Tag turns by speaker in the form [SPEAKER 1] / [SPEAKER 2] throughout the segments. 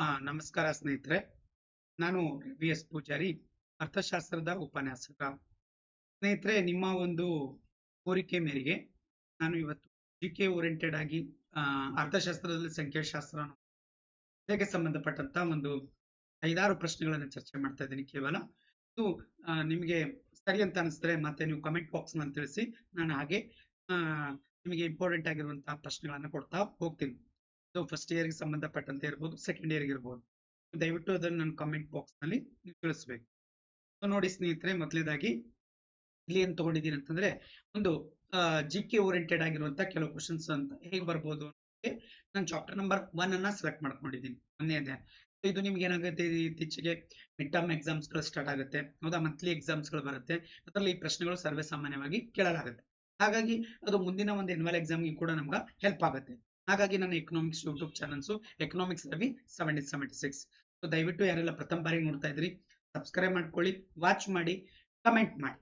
[SPEAKER 1] ಆ, ನಮಸ್ಕಾರ ಸ್ನೇಹಿತರೆ. ನಾನು ವಿ ಎಸ್ ಪೂಜಾರಿ ಅರ್ಥಶಾಸ್ತ್ರದ ಉಪನ್ಯಾಸಕ. ಸ್ನೇಹಿತರೆ ನಿಮ್ಮ ಒಂದು ಕೋರಿಕೆ ಮೇರೆಗೆ ನಾನು ಇವತ್ತು ಜಿ ಕೆ ಓರಿಯೆಂಟೆಡ್ ಆಗಿ ಅರ್ಥಶಾಸ್ತ್ರದಲ್ಲಿ ಸಂಖ್ಯಾಶಾಸ್ತ್ರ ಹೇಗೆ ಸಂಬಂಧಪಟ್ಟಂತ ಒಂದು ಐದಾರು ಪ್ರಶ್ನೆಗಳನ್ನು ಚರ್ಚೆ ಮಾಡ್ತಾ ಇದ್ದೀನಿ ಕೇವಲ. ಇದು ನಿಮಗೆ ಸರಿ ಅಂತ ಅನಿಸಿದ್ರೆ ಮತ್ತೆ ನೀವು ಕಮೆಂಟ್ ಬಾಕ್ಸ್ನಲ್ಲಿ ತಿಳಿಸಿ. ನಾನು ಹಾಗೆ ನಿಮಗೆ ಇಂಪಾರ್ಟೆಂಟ್ ಆಗಿರುವಂತಹ ಪ್ರಶ್ನೆಗಳನ್ನ ಕೊಡ್ತಾ ಹೋಗ್ತೀನಿ. ಇದು ಫಸ್ಟ್ ಇಯರ್ಗೆ ಸಂಬಂಧಪಟ್ಟಂತೆ ಇರ್ಬೋದು ಸೆಕೆಂಡ್ ಇಯರ್ಗೆ ಇರ್ಬೋದು. ದಯವಿಟ್ಟು ಅದನ್ನು ನನ್ನ ಕಮೆಂಟ್ ಬಾಕ್ಸ್ನಲ್ಲಿ ನೀವು ತಿಳಿಸ್ಬೇಕು. ಸೊ ನೋಡಿ ಸ್ನೇಹಿತರೆ, ಮೊದಲನೇದಾಗಿ ಇಲ್ಲಿ ಏನು ತೊಗೊಂಡಿದ್ದೀನಿ ಅಂತಂದ್ರೆ, ಒಂದು ಜಿ ಕೆ ಓರಿಯೆಂಟೆಡ್ ಆಗಿರುವಂಥ ಕೆಲವು ಕ್ವಶನ್ಸ್ ಅಂತ ಹೇಗೆ ಬರ್ಬೋದು ನಾನು ಚಾಪ್ಟರ್ ನಂಬರ್ ಒನ್ ಅನ್ನ ಸೆಲೆಕ್ಟ್ ಮಾಡ್ಕೊಂಡಿದ್ದೀನಿ. ಮೊನ್ನೆದೇ ಸೊ ಇದು ನಿಮ್ಗೆ ಏನಾಗುತ್ತೆ ಇತ್ತೀಚೆಗೆ ಮಿಡ್ ಟರ್ಮ್ ಎಕ್ಸಾಮ್ಸ್ಗಳು ಸ್ಟಾರ್ಟ್ ಆಗುತ್ತೆ. ಹೌದಾ? ಮಂತ್ಲಿ ಎಕ್ಸಾಮ್ಸ್ಗಳು ಬರುತ್ತೆ. ಅದರಲ್ಲಿ ಈ ಪ್ರಶ್ನೆಗಳು ಸರ್ವೇ ಸಾಮಾನ್ಯವಾಗಿ ಕೇಳಲಾಗುತ್ತೆ. ಹಾಗಾಗಿ ಅದು ಮುಂದಿನ ಒಂದು ಎನ್ವಲ್ ಎಕ್ಸಾಮ್ಗೆ ಕೂಡ ನಮ್ಗೆ ಹೆಲ್ಪ್ ಆಗುತ್ತೆ. ಹಾಗಾಗಿ ನನ್ನ economics YouTube channels economics Ravi seventy seventy six so ದಯವಿಟ್ಟು ಯಾರೆಲ್ಲ ಪ್ರಥಮ ಬಾರಿ ನೋಡ್ತಾ ಇದ್ರಿ ಸಬ್ಸ್ಕ್ರೈಬ್ ಮಾಡ್ಕೊಳ್ಳಿ ವಾಚ್ ಮಾಡಿ ಕಮೆಂಟ್ ಮಾಡಿ.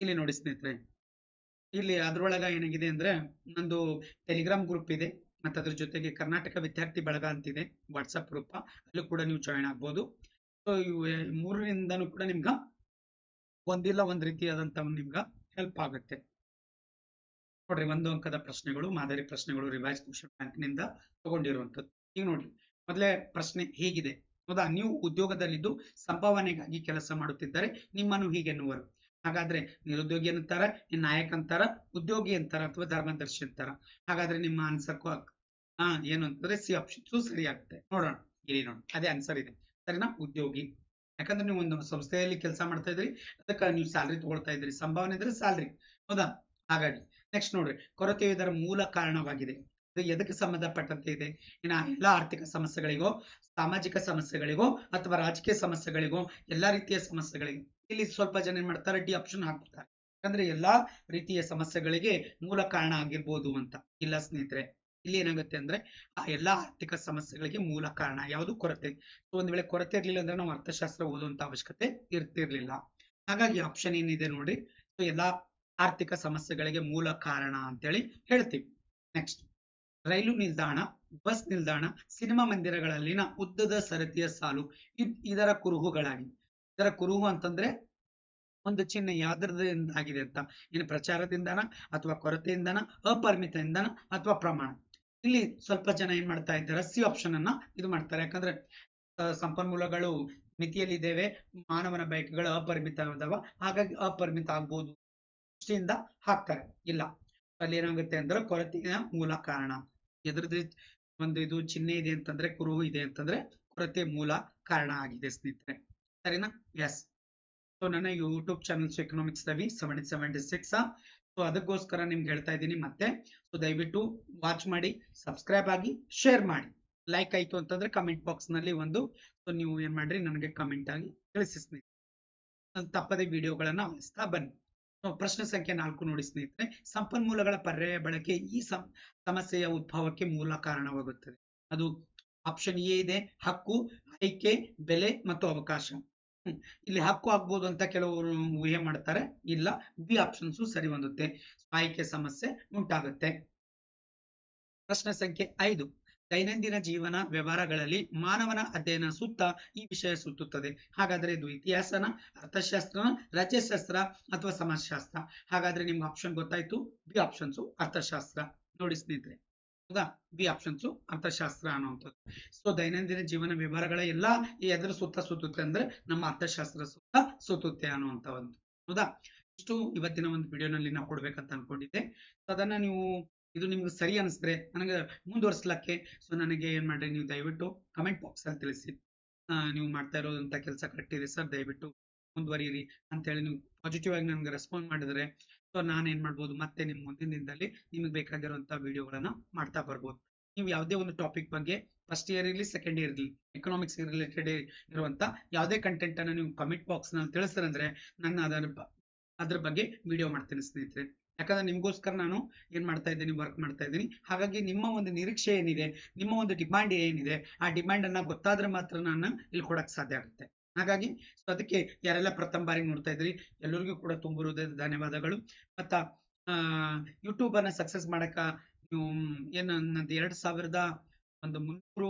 [SPEAKER 1] ಇಲ್ಲಿ ನೋಡಿ ಸ್ನೇಹಿತರೆ, ಇಲ್ಲಿ ಅದ್ರೊಳಗ ಏನಾಗಿದೆ ಅಂದ್ರೆ, ನಂದು ಟೆಲಿಗ್ರಾಮ್ ಗ್ರೂಪ್ ಇದೆ, ಮತ್ತೆ ಅದ್ರ ಜೊತೆಗೆ ಕರ್ನಾಟಕ ವಿದ್ಯಾರ್ಥಿ ಬಳಗ ಅಂತಿದೆ ವಾಟ್ಸಪ್ ಗ್ರೂಪ್ ಅಲ್ಲೂ ಕೂಡ ನೀವು ಜಾಯಿನ್ ಆಗ್ಬೋದು. ಸೊ ಮೂರರಿಂದನೂ ಕೂಡ ನಿಮ್ಗ ಒಂದಿಲ್ಲ, ಒಂದ್ ರೀತಿಯಾದಂತ ನಿಮ್ಗ ಹೆಲ್ಪ್ ಆಗುತ್ತೆ. ನೋಡ್ರಿ ಒಂದು ಅಂಕದ ಪ್ರಶ್ನೆಗಳು, ಮಾದರಿ ಪ್ರಶ್ನೆಗಳು ರಿವೈಸ್ ಕ್ವಶನ್ ಬ್ಯಾಂಕ್ನಿಂದ ತಗೊಂಡಿರುವಂತದ್ದು ಈಗ ನೋಡ್ರಿ, ಮೊದಲೇ ಪ್ರಶ್ನೆ ಹೇಗಿದೆ. ಹೌದಾ? ನೀವು ಉದ್ಯೋಗದಲ್ಲಿದ್ದು ಸಂಭಾವನೆಗಾಗಿ ಕೆಲಸ ಮಾಡುತ್ತಿದ್ದರೆ ನಿಮ್ಮನ್ನು ಹೀಗೆನ್ನುವರು ಹಾಗಾದ್ರೆ ನಿರುದ್ಯೋಗಿ ಅಂತಾರ, ನಾಯಕ ಅಂತಾರ, ಉದ್ಯೋಗಿ ಅಂತಾರ ಅಥವಾ ಧರ್ಮದರ್ಶಿ ಅಂತಾರ. ಹಾಗಾದ್ರೆ ನಿಮ್ಮ ಆನ್ಸರ್ ಹಾ ಏನು ಅಂತಂದ್ರೆ ಸಿ ಆಪ್ಷನ್ ಸರಿ ಆಗುತ್ತೆ ನೋಡೋಣ, ಇಲ್ಲಿ ನೋಡಿ ಅದೇ ಆನ್ಸರ್ ಇದೆ. ಸರಿನಾ? ಉದ್ಯೋಗಿ. ಯಾಕಂದ್ರೆ ನೀವು ಒಂದು ಸಂಸ್ಥೆಯಲ್ಲಿ ಕೆಲಸ ಮಾಡ್ತಾ ಇದ್ರಿ, ಅದಕ್ಕೆ ನೀವು ಸ್ಯಾಲ್ರಿ ತಗೊಳ್ತಾ ಇದ್ರಿ. ಸಂಭಾವನೆ ಇದ್ರೆ ಸ್ಯಾಲ್ರಿ ಹೌದಾ? ಹಾಗಾಗಿ ನೆಕ್ಸ್ಟ್ ನೋಡ್ರಿ ಕೊರತೆಯು ಇದರ ಮೂಲ ಕಾರಣವಾಗಿದೆ. ಇದು ಎದಕ್ಕೆ ಸಂಬಂಧಪಟ್ಟಂತೆ ಇದೆ? ಇನ್ನ ಎಲ್ಲಾ ಆರ್ಥಿಕ ಸಮಸ್ಯೆಗಳಿಗೋ, ಸಾಮಾಜಿಕ ಸಮಸ್ಯೆಗಳಿಗೋ, ಅಥವಾ ರಾಜಕೀಯ ಸಮಸ್ಯೆಗಳಿಗೋ, ಎಲ್ಲಾ ರೀತಿಯ ಸಮಸ್ಯೆಗಳಿಗೆ ಇಲ್ಲಿ ಸ್ವಲ್ಪ ಜನ ಏನ್ ಮಾಡ್ತಾರೆ ಡಿ ಆಪ್ಷನ್ ಹಾಕ್ಬಿಡ್ತಾರೆ. ಯಾಕಂದ್ರೆ ಎಲ್ಲಾ ರೀತಿಯ ಸಮಸ್ಯೆಗಳಿಗೆ ಮೂಲ ಕಾರಣ ಆಗಿರ್ಬೋದು ಅಂತ. ಇಲ್ಲ ಸ್ನೇಹಿತರೆ, ಇಲ್ಲಿ ಏನಾಗುತ್ತೆ ಅಂದ್ರೆ, ಆ ಎಲ್ಲಾ ಆರ್ಥಿಕ ಸಮಸ್ಯೆಗಳಿಗೆ ಮೂಲ ಕಾರಣ, ಯಾವುದು ಕೊರತೆ. ಸೊ ಒಂದ್ ವೇಳೆ ಕೊರತೆ ಇರ್ಲಿಲ್ಲ ಅಂದ್ರೆ ನಾವು ಅರ್ಥಶಾಸ್ತ್ರ ಓದುವಂತ ಅವಶ್ಯಕತೆ ಇರ್ತಿರ್ಲಿಲ್ಲ. ಹಾಗಾಗಿ ಆಪ್ಷನ್ ಏನಿದೆ ನೋಡಿ ಸೊ ಎಲ್ಲಾ ಆರ್ಥಿಕ ಸಮಸ್ಯೆಗಳಿಗೆ ಮೂಲ ಕಾರಣ ಅಂತೇಳಿ ಹೇಳ್ತೀವಿ. ನೆಕ್ಸ್ಟ್ ರೈಲು ನಿಲ್ದಾಣ, ಬಸ್ ನಿಲ್ದಾಣ, ಸಿನಿಮಾ ಮಂದಿರಗಳಲ್ಲಿನ ಉದ್ದದ ಸರತಿಯ ಸಾಲು, ಇದ್ ಇದರ ಕುರುಹುಗಳಾಗಿವೆ ಇದರ ಕುರುಹು ಅಂತಂದ್ರೆ ಒಂದು ಚಿಹ್ನೆ ಯಾವ್ದ್ರದಿಂದ ಆಗಿದೆ ಅಂತ. ಏನು ಪ್ರಚಾರದಿಂದನ ಅಥವಾ ಕೊರತೆಯಿಂದನ ಅಪರಿಮಿತ ಇಂಧನ ಅಥವಾ ಪ್ರಮಾಣ. ಇಲ್ಲಿ ಸ್ವಲ್ಪ ಜನ ಏನ್ ಮಾಡ್ತಾ ಇದ್ದಾರೆ, ಸಿ ಆಪ್ಷನ್ ಅನ್ನ ಇದು ಮಾಡ್ತಾರೆ. ಯಾಕಂದ್ರೆ ಸಂಪನ್ಮೂಲಗಳು ಮಿತಿಯಲ್ಲಿದ್ದೇವೆ, ಮಾನವನ ಬಯಕೆಗಳು ಅಪರಿಮಿತ ಇದಾವ ಹಾಗಾಗಿ ಅಪರಿಮಿತ ಆಗ್ಬೋದು. ದೃಷ್ಟಿಯಿಂದ ಹಾಕ್ತಾರೆ. ಇಲ್ಲ. ಅಲ್ಲಿ ಏನಾಗುತ್ತೆ ಅಂದ್ರೆ ಕೊರತೆಯ ಮೂಲ ಕಾರಣ. ಎದ್ರದ್ದು ಒಂದು ಇದು ಚಿಹ್ನೆ ಇದೆ ಅಂತಂದ್ರೆ ಕುರುಹು ಇದೆ ಅಂತಂದ್ರೆ ಕೊರತೆ ಮೂಲ ಕಾರಣ ಆಗಿದೆ ಸ್ನೇಹಿತರೆ. ಸರಿನಾ? ಎಸ್ ಸೊ ನನ್ನ YouTube channels economics Ravi seventy seventy six so ಅದಕ್ಕೋಸ್ಕರ ನಿಮ್ಗೆ ಹೇಳ್ತಾ ಇದ್ದೀನಿ ಮತ್ತೆ. ಸೊ ದಯವಿಟ್ಟು ವಾಚ್ ಮಾಡಿ ಸಬ್ಸ್ಕ್ರೈಬ್ ಆಗಿ ಶೇರ್ ಮಾಡಿ. ಲೈಕ್ ಆಯ್ತು ಅಂತಂದ್ರೆ ಕಮೆಂಟ್ ಬಾಕ್ಸ್ನಲ್ಲಿ ಒಂದು. ಸೊ ನೀವು ಏನ್ ಮಾಡ್ರಿ? ನನಗೆ ಕಮೆಂಟ್ ಆಗಿ ತಿಳಿಸಿ ಸ್ನೇಹಿತರೆ. ತಪ್ಪದೆ ವಿಡಿಯೋಗಳನ್ನ ಆಲಿಸ್ತಾ ಬನ್ನಿ. ಪ್ರಶ್ನೆ ಸಂಖ್ಯೆ ನಾಲ್ಕು ನೋಡಿ ಸ್ನೇಹಿತರೆ. ಸಂಪನ್ಮೂಲಗಳ ಪರ್ಯಾಯ ಬಳಕೆ ಈ ಸಮಸ್ಯೆಯ ಉದ್ಭವಕ್ಕೆ ಮೂಲ ಕಾರಣವಾಗುತ್ತದೆ. ಅದು ಆಪ್ಷನ್ ಎ ಇದೆ. ಹಕ್ಕು, ಆಯ್ಕೆ, ಬೆಲೆ ಮತ್ತು ಅವಕಾಶ. ಇಲ್ಲಿ ಹಕ್ಕು ಆಗ್ಬೋದು ಅಂತ ಕೆಲವರು ಊಹೆ ಮಾಡ್ತಾರೆ. ಇಲ್ಲ, ಬಿ ಆಪ್ಷನ್ಸ್ ಸರಿ ಹೊಂದುತ್ತೆ ಆಯ್ಕೆ ಸಮಸ್ಯೆ ಉಂಟಾಗುತ್ತೆ. ಪ್ರಶ್ನೆ ಸಂಖ್ಯೆ ಐದು. ದೈನಂದಿನ ಜೀವನ ವ್ಯವಹಾರಗಳಲ್ಲಿ ಮಾನವನ ಅಧ್ಯಯನ ಸುತ್ತ ಈ ವಿಷಯ ಸುತ್ತುತ್ತದೆ. ಹಾಗಾದ್ರೆ ಇದು ಇತಿಹಾಸನ ಅರ್ಥಶಾಸ್ತ್ರನ ರಾಜ್ಯಶಾಸ್ತ್ರ ಅಥವಾ ಸಮಾಜಶಾಸ್ತ್ರ? ಹಾಗಾದ್ರೆ ನಿಮ್ಗೆ ಆಪ್ಷನ್ ಗೊತ್ತಾಯ್ತು? ಬಿ ಆಪ್ಷನ್ಸ್ ಅರ್ಥಶಾಸ್ತ್ರ. ನೋಡಿ ಸ್ನೇಹಿತರೆ. ಹೌದಾ? ಬಿ ಆಪ್ಷನ್ಸ್ ಅರ್ಥಶಾಸ್ತ್ರ ಅನ್ನುವಂಥದ್ದು. ಸೊ ದೈನಂದಿನ ಜೀವನ ವ್ಯವಹಾರಗಳ ಈ ಎದ್ರ ಸುತ್ತ ಸುತ್ತುತ್ತೆ ಅಂದ್ರೆ ನಮ್ಮ ಅರ್ಥಶಾಸ್ತ್ರ ಸುತ್ತ ಸುತ್ತುತ್ತೆ ಅನ್ನುವಂತ ಒಂದು. ಹೌದಾ? ಇಷ್ಟು ಇವತ್ತಿನ ಒಂದು ವಿಡಿಯೋನಲ್ಲಿ ನಾವು ಕೊಡ್ಬೇಕಂತ ಅನ್ಕೊಂಡಿದ್ದೆ. ಅದನ್ನ ನೀವು ಇದು ನಿಮ್ಗೆ ಸರಿ ಅನಿಸಿದ್ರೆ ನನಗೆ ಮುಂದುವರ್ಸ್ಲಕ್ಕೆ. ಸೊ ನನಗೆ ಏನ್ ಮಾಡ್ರಿ, ನೀವು ದಯವಿಟ್ಟು ಕಮೆಂಟ್ ಬಾಕ್ಸ್ ಅಲ್ಲಿ ತಿಳಿಸಿ. ನೀವು ಮಾಡ್ತಾ ಇರೋದಂತ ಕೆಲಸ ಕರೆಕ್ಟ್ ಇದೆ ಸರ್, ದಯವಿಟ್ಟು ಮುಂದುವರಿಯಿರಿ ಅಂತ ಹೇಳಿ ನೀವು ಪಾಸಿಟಿವ್ ಆಗಿ ನನಗೆ ರೆಸ್ಪಾನ್ಸ್ ಮಾಡಿದ್ರೆ. ಸೊ ನಾನು ಏನ್ ಮಾಡ್ಬೋದು, ಮತ್ತೆ ನಿಮ್ಮ ಮುಂದಿನ ದಿನದಲ್ಲಿ ನಿಮಗೆ ಬೇಕಾಗಿರುವಂತಹ ವಿಡಿಯೋಗಳನ್ನ ಮಾಡ್ತಾ ಬರ್ಬೋದು. ನೀವು ಯಾವುದೇ ಒಂದು ಟಾಪಿಕ್ ಬಗ್ಗೆ ಫಸ್ಟ್ ಇಯರ್ ಇರಲಿ ಸೆಕೆಂಡ್ ಇಯರ್ ಇರಲಿ ಎಕನಾಮಿಕ್ಸ್ ರಿಲೇಟೆಡ್ ಇರುವಂತ ಯಾವುದೇ ಕಂಟೆಂಟ್ ಅನ್ನು ನೀವು ಕಮೆಂಟ್ ಬಾಕ್ಸ್ನಲ್ಲಿ ತಿಳಿಸಿದ್ರೆ ನನ್ನ ಅದರ ಅದ್ರ ಬಗ್ಗೆ ವಿಡಿಯೋ ಮಾಡ್ತೇನೆ ಸ್ನೇಹಿತರೆ. ಯಾಕಂದ್ರೆ ನಿಮಗೋಸ್ಕರ ನಾನು ಏನ್ ಮಾಡ್ತಾ ಇದ್ದೀನಿ ವರ್ಕ್ ಮಾಡ್ತಾ ಇದ್ದೀನಿ. ಹಾಗಾಗಿ ನಿಮ್ಮ ಒಂದು ನಿರೀಕ್ಷೆ ಏನಿದೆ, ನಿಮ್ಮ ಒಂದು ಡಿಮ್ಯಾಂಡ್ ಏನಿದೆ, ಆ ಡಿಮ್ಯಾಂಡ್ ಅನ್ನ ಗೊತ್ತಾದ್ರೆ ಮಾತ್ರ ನಾನು ಇಲ್ಲಿ ಕೊಡಕ್ ಸಾಧ್ಯ ಆಗುತ್ತೆ. ಹಾಗಾಗಿ ಸೊ ಅದಕ್ಕೆ ಯಾರೆಲ್ಲ ಪ್ರಥಮ ಬಾರಿ ನೋಡ್ತಾ ಇದ್ರಿ, ಎಲ್ಲರಿಗೂ ಕೂಡ ತುಂಬ ಹೃದಯದ ಧನ್ಯವಾದಗಳು. ಮತ್ತ ಅನ್ನ ಸಕ್ಸಸ್ ಮಾಡಕ ನೀವು ಏನು ನಂದು ಎರಡ್ ಸಾವಿರದ ಒಂದು ಮುನ್ನೂರು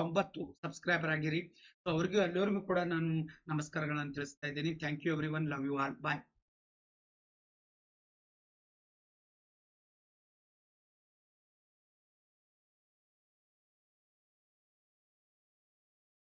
[SPEAKER 1] ತೊಂಬತ್ತು ಸಬ್ಸ್ಕ್ರೈಬರ್ ಆಗಿರಿ. ಸೊ ಅವ್ರಿಗೂ, ಎಲ್ಲರಿಗೂ ಕೂಡ ನಾನು ನಮಸ್ಕಾರಗಳನ್ನು ತಿಳಿಸ್ತಾ ಇದ್ದೀನಿ. Thank you everyone love you all bye